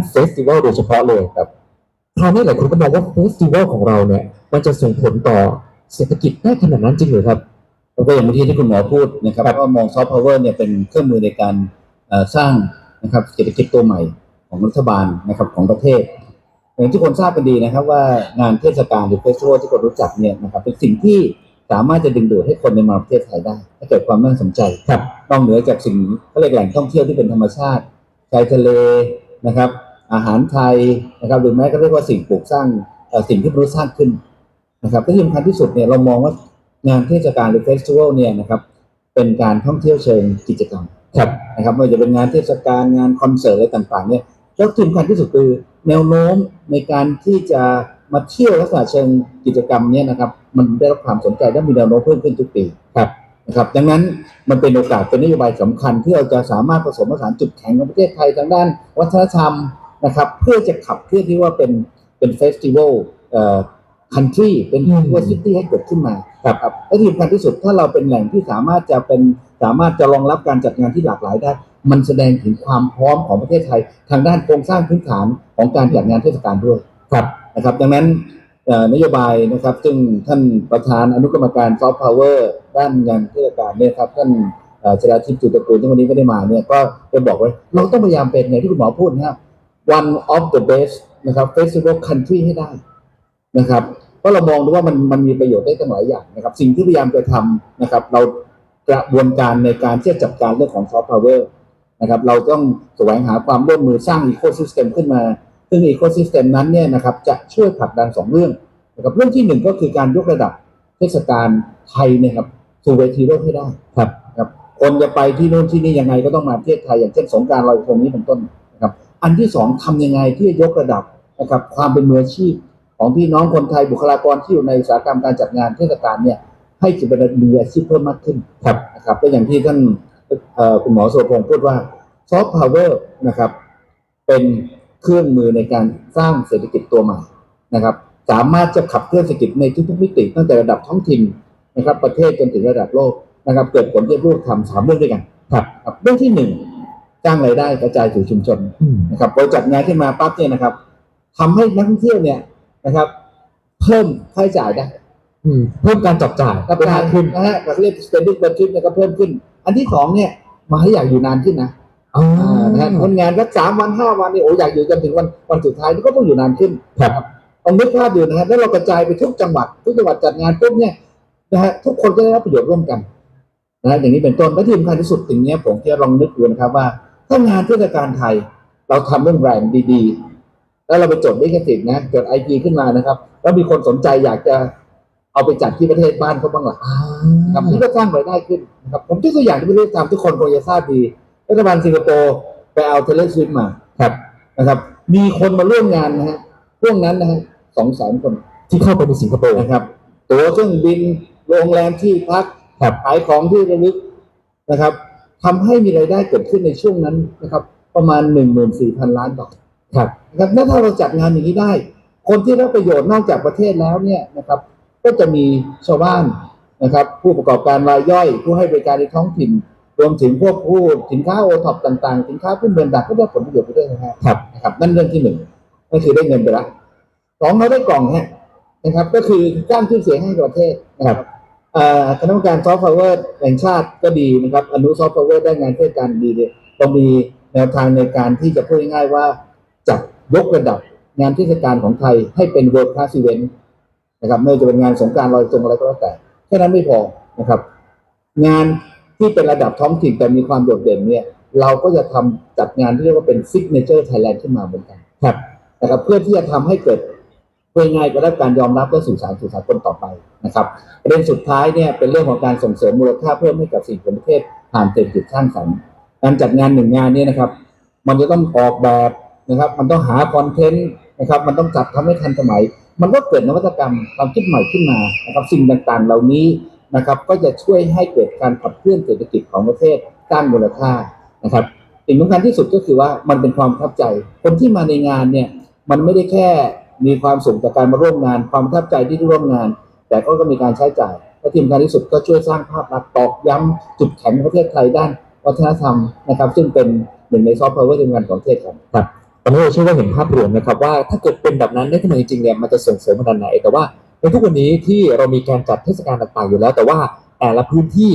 านเฟสติวัลโดยเฉพาะเลยครับคราวนี้หลายคนก็มองว่าเฟสติวัลของเราเนี่ย มันจะส่งผลต่อเศรษฐกิจได้ขนาดนั้นจริงหรือครับแล้วก็อย่างเมื่อกี้ที่คุณหมอพูดนะครับว่ามองซอฟต์พาวเวอร์เนี่ยเป็นเครื่องมือในการเอ่อสร้างนะครับเศรษฐกิจตัวใหม่ของรัฐบาลนะครับของประเทศอย่างที่คนทราบกันดีนะครับ ว่างานเทศกาลหรือเฟสติวัลที่คนรู้จักเนี่ยนะครับเป็นสิ่งที่สามารถจะดึงดูดให้คนในมาประเทศไทยได้ถ้าเกิดความน่าสนใจครับนอกเหนือจากสิ่งเขาเรียกแหล่งท่องเที่ยวที่เป็นธรรมชาติชายทะเลนะครับ อาหารไทยนะครับหรือแม้ก็เรียกว่าสิ่งปลูกสร้างเอ่อสิ่งที่มนุษย์สร้างขึ้นนะครับที่สำคัญที่สุดเนี่ยเรามองว่างานเทศกาลหรือเฟสติวัลเนี่ยนะครับเป็นการท่องเที่ยวเชิงกิจกรรมครับนะครับไม่ว่าจะเป็นงานเทศกาลงานคอนเสิร์ตอะไรต่างๆเนี่ยแล้วที่สำคัญที่สุดคือแนวโน้มในการที่จะมาเที่ยวลักษณะเชิงกิจกรรมเนี่ยนะครับมันได้รับความสนใจและมีแนวโน้มเพิ่มขึ้นทุกปีครับนะครับดังนั้นมันเป็นโอกาสเป็นนโยบายสำคัญที่เราจะสามารถผสมผสานจุดแข็งของประเทศไทยทางด้าน วัฒนธรรม นะครับ เพื่อจะขับเคลื่อนที่ว่าเป็นเป็นเฟสติวัลเอ่อคันทรีเป็นอืมทัวร์ซิตี้ให้เกิดขึ้นมาครับครับและที่สำคัญที่สุดถ้าเราเป็นแหล่งที่สามารถจะเป็นสามารถจะรองรับการจัดงานที่หลากหลายได้ มันแสดงถึงความพร้อมของประเทศไทย ทางด้านโครงสร้างพื้นฐานของการจัดงานเทศกาลด้วยครับนะครับ ดังนั้นเอ่อนโยบายนะครับ ซึ่งท่านประธานอนุกรรมการซอฟต์พาวเวอร์ด้านงานเทศกาลเนี่ยครับท่านเอ่อชลาทิพย์จุตระกูลที่วันนี้ไม่ได้มาเนี่ยก็ได้บอกไว้เราต้องพยายามเป็นอย่างที่คุณหมอพูดนะครับ one of the best นะครับ festival country ให้ได้นะครับเพราะเรามองดูว่ามันมันมีประโยชน์ได้ตั้งหลายอย่างนะครับ สิ่งที่พยายามจะทำนะครับ เรากระบวนการในการที่จะจัดการเรื่องของซอฟต์พาวเวอร์นะครับเราต้องแสวงหาความร่วมมือสร้างอีโค y ิสเต็มขึ้นมา ซึ่งอีโค y ิสเต็มนั้นเนี่ยนะครับจะช่วยผลักดันสองเรื่องนะครับเรื่องที่หนึ่งก็คือการยกระดับเทศกาลไทยนยครับสู่เวทีโลกให้ได้ครับครับคนจะไปที่นู่นที่นี่ยังไงก็ต้องมาประเทศไทยอย่างเช่นสงการลอยกระทงนี้เป็นต้น อันที่สองทำยังไงที่จะยกระดับนะครับความเป็นมืออาชีพ ของพี่น้องคนไทยบุคลากรที่อยู่ในอุตสาหกรรมการจัดงานเทศกาลเนี่ยให้จะเป็นมืออาชีพเพิ่มมากขึ้นครับนะครับก็อย่างที่ท่านคุณหมอโสพงศ์พูดว่าซอฟต์พาวเวอร์นะครับเป็นเครื่องมือในการสร้างเศรษฐกิจตัวใหม่นะครับ สามารถจะขับเคลื่อนเศรษฐกิจในทุกๆมิติตั้งแต่ระดับท้องถิ่นนะครับ ประเทศจนถึงระดับโลกนะครับ เกิดผลที่รูปทำสามเรื่องด้วยกันครับเรื่องที่หนึ่ง จ้างรายได้กระจายสู่ชุมชนอืมนะครับพอจัดงานขึ้นมาปั๊บเนี่ยนะครับทำให้นักท่องเที่ยวเนี่ยนะครับ เพิ่มค่าใช้จ่ายได้อืมเพิ่มการจับจ่ายกับได้การมากขึ้นนะฮะเราเรียก spending per trip เนี่ยก็เพิ่มขึ้น อันที่สองเนี่ยมาให้อยากอยู่นานขึ้นนะอ๋ออ่านะฮะคนงานสักสามวันห้าวันเนี่ยโอ้อยากอยู่จนถึงวันวันสุดท้ายนี่ก็ต้องอยู่นานขึ้นครับลองนึกภาพดูนะฮะแล้วเรากระจายไปทุกจังหวัด ทุกจังหวัดจัดงานปุ๊บเนี่ยนะฮะทุกคนก็ได้รับประโยชน์ร่วมกันนะฮะอย่างนี้เป็นต้นและที่สำคัญที่สุดสิ่งเนี้ยผมแค่ลองนึกดูนะครับว่า ถ้างานเทศกาลไทย เราทำเรื่องแบรนด์ดีๆ แล้วเราไปจดลิขสิทธิ์นะจดไอจีขึ้นมานะครับ แล้วมีคนสนใจอยากจะเอาไปจัดที่ประเทศบ้านเขาบ้างล่ะอ่าครับนี่ก็สร้างรายได้ขึ้นนะครับผมยกตัวอย่างที่ประเทศทำทุกคนคงจะทราบดีรัฐบาลสิงคโปร์ไปเอาเทเลสวิมมาครับนะครับ มีคนมาร่วมงานนะฮะช่วงนั้นนะฮะสองแสนคนที่เข้าไปในสิงคโปร์นะครับ ตั๋วเครื่องบินโรงแรมที่พักครับขายของที่ระลึกนะครับ ทำให้มีรายได้เกิดขึ้นในช่วงนั้นนะครับ ประมาณหนึ่งหมื่นสี่พันล้านบาทครับนะครับแล้วถ้าเราจัดงานอย่างนี้ได้ คนที่ได้ประโยชน์นอกจากประเทศแล้วเนี่ยนะครับ ก็จะมีชาวบ้านนะครับ ผู้ประกอบการรายย่อย ผู้ให้บริการในท้องถิ่น รวมถึงพวกผู้สินค้าโอท็อปต่างๆ สินค้าขึ้นเมืองดักก็ได้ผลประโยชน์ไปด้วยนะฮะครับนะครับ นั่นเรื่องที่หนึ่งก็คือได้เงินไปละสองเราได้กล่องฮะนะครับ ก็คือสร้างชื่อเสียงให้กับประเทศนะครับเอ่อ คณะกรรมการซอฟต์พาวเวอร์แห่งชาติก็ดีนะครับอนุซอฟต์พาวเวอร์ได้งานเทศกาลดีเลยเรามีแนวทางในการที่จะพูดง่ายๆว่าจัดยกระดับงานเทศกาลของไทยให้เป็น world class event นะครับไม่ว่าจะเป็นงานสงการลอยกระทงอะไรก็แล้วแต่แค่นั้นไม่พอนะครับ งานที่เป็นระดับท้องถิ่นแต่มีความโดดเด่นเนี่ย เราก็จะทำจัดงานที่เรียกว่าเป็น signature Thailand ขึ้นมาเหมือนกันครับนะครับเพื่อที่จะทำให้เกิด เพื่อง่ายก็ได้การยอมรับและสื่อสารสู่สากลต่อไปนะครับประเด็นสุดท้ายเนี่ยเป็นเรื่องของการส่งเสริมมูลค่าเพิ่มให้กับสิ่งของประเทศผ่านเศรษฐกิจสร้างสรรค์การจัดงานหนึ่งงานเนี่ยนะครับ มันจะต้องออกแบบนะครับ มันต้องหาคอนเทนต์นะครับ มันต้องจัดทำให้ทันสมัย มันก็เกิดนวัตกรรมความคิดใหม่ขึ้นมานะครับสิ่งต่างๆ เหล่านี้นะครับ ก็จะช่วยให้เกิดการขับเคลื่อนเศรษฐกิจของประเทศสร้างมูลค่านะครับสิ่งสำคัญที่สุดก็คือว่ามันเป็นความประทับใจ คนที่มาในงานเนี่ยมันไม่ได้แค่ มีความสุขจากการมาร่วมงาน ความประทับใจที่ได้ร่วมงาน แต่ก็ก็มีการใช้จ่ายและที่สำคัญที่สุดก็ช่วยสร้างภาพลักษณ์ตอกย้ำจุดแข็งของประเทศไทยด้านวัฒนธรรมนะครับ ซึ่งเป็นหนึ่งในซอฟต์พาวเวอร์ทำงานของประเทศครับครับตอนนี้เราเชื่อว่าเห็นภาพรวมนะครับว่าถ้าเกิดเป็นแบบนั้นได้ขึ้นมจริงๆเนี่ยมันจะส่งเสริมขนาดไหน แต่ว่าในทุกวันนี้ที่เรามีการจัดเทศกาลต่างๆอยู่แล้ว แต่ว่าแต่ละพื้นที่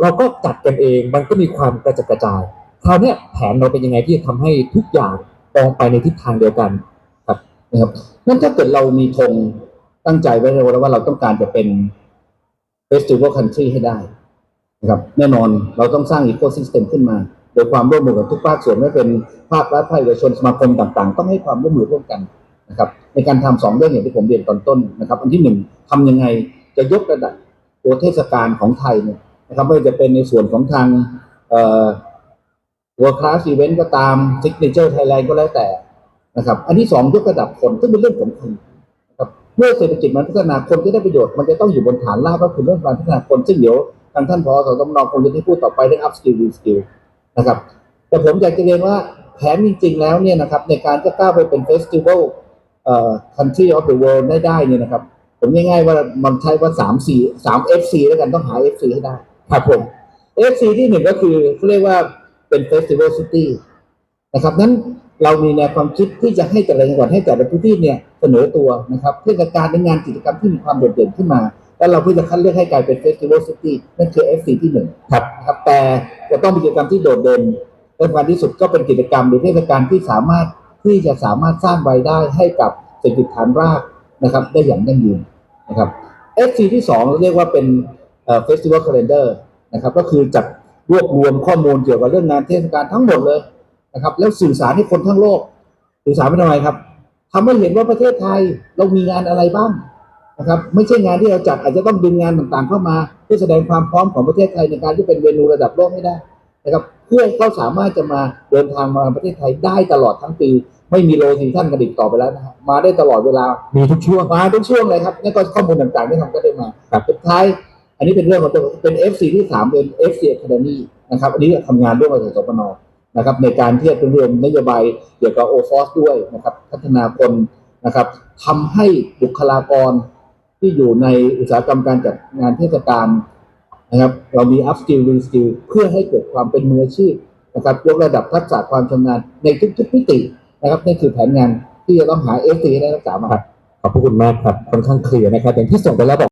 เราก็จัดกันเองมันก็มีความกระจัดกระจายคราวนี้แผนเราเป็นยังไงที่จะทำให้ทุกอย่างมองไปในทิศทางเดียวกัน นะครับนั่นถ้าเกิดเรามีธงตั้งใจไว้แล้วว่าเราต้องการจะเป็น Festival Country ให้ได้นะครับแน่นอนเราต้องสร้าง Ecosystem ขึ้นมา โดยความร่วมมือกับทุกภาคส่วนไม่เป็นภาครัฐภาคเอกชนสมาคมต่างๆ ต้องให้ความร่วมมือร่วมกันนะครับ ในการทำสองเรื่องอย่างที่ผมเรียนตอนต้นนะครับ อันที่หนึ่งทำยังไงจะยกระดับตัวเทศกาลของไทยเนี่ยนะครับไม่ว่าจะเป็นในส่วนของทางเอ่อ World Class Event ก็ตาม Signature Thailand ก็แล้วแต่ นะครับ อันที่สองยกระดับคนซึ่งเป็นเรื่องสำคัญนะครับเมื่อเศรษฐกิจมันพัฒนาคนที่ได้ประโยชน์มันจะต้องอยู่บนฐานรากก็คือเรื่องการพัฒนาคนซึ่งเดี๋ยวทางท่านพอสตมคงจะได้พูดต่อไปเรื่อง up skill re skill นะครับ แต่ผมอยากจะเรียนว่าแผนจริงๆแล้วเนี่ยนะครับในการจะก้าวไปเป็น festival เอ่อ country of the world ได้ได้เนี่ยนะครับ ผมง่ายๆว่ามันใช้ว่าสามสี่สาม FC แล้วกันต้องหา FC ให้ได้ครับผม FC ที่หนึ่งก็คือเขาเรียกว่าเป็น festival city นะครับนั้นเรามีแนวความคิดที่จะให้แต่ละจังหวัดให้แต่ละพื้นที่เนี่ยเสนอตัวนะครับเทศกาลในงานกิจกรรมที่มีความโดดเด่นขึ้นมา แล้วเราเพื่อจะคัดเลือกให้กลายเป็น Festival City นั่นคือ FC ที่หนึ่งครับนะครับแต่จะต้องมีกิจกรรมที่โดดเด่นและสำคัญที่สุดก็เป็นกิจกรรมหรือเทศกาลที่สามารถที่จะสามารถสร้างรายได้ให้กับเศรษฐกิจฐานรากนะครับได้อย่างยั่งยืนนะครับ FC ที่สองเราเรียกว่าเป็นเอ่อ Festival Calendar นะครับก็คือจัดรวบรวมข้อมูลเกี่ยวกับเรื่องงานเทศกาลทั้งหมดเลย นะครับ แล้วสื่อสารให้คนทั้งโลก สื่อสารไปทำไมครับทำให้เห็นว่าประเทศไทยเรามีงานอะไรบ้างนะครับ ไม่ใช่งานที่เราจัดอาจจะต้องดึงงานต่างๆเข้ามา เพื่อแสดงความพร้อมของประเทศไทยในการที่เป็นเวนูระดับโลกให้ได้นะครับเพื่อให้เขาสามารถจะมาเดินทางมาประเทศไทยได้ตลอดทั้งปี ไม่มีโลซีซั่นกระดิกต่อไปแล้วนะครับมาได้ตลอดเวลามีทุกช่วงมาทุกช่วงเลยครับนี่ก็ข้อมูลต่างๆที่ทำก็ได้มาครับสุดท้าย อันนี้เป็นเรื่องของตัวเป็น FC ที่สามเป็น FC Academy นะครับอันนี้ทำงานร่วมกับสปน นะครับในการที่จะเป็นรื่องนโยบายเกี่ยวกับ o f o s ด้วยนะครับพัฒนาคนนะครับทำให้บุคลากรที่อยู่ในอุตสาหกรรมการจัดงานเทศกาลนะครับเรามี up skill re skill เพื่อให้เกิดความเป็นมืออาชีพนะครับยกระดับทักษะความชำนาญในทุกๆมิตินะครับนี่คือแผนงานที่จะต้องหา FC ให้ได้รักษามาขอบพระคุณมากครับค่อนข้างเคลียร์นะครับอย่างที่ส่งไปแล้วบอก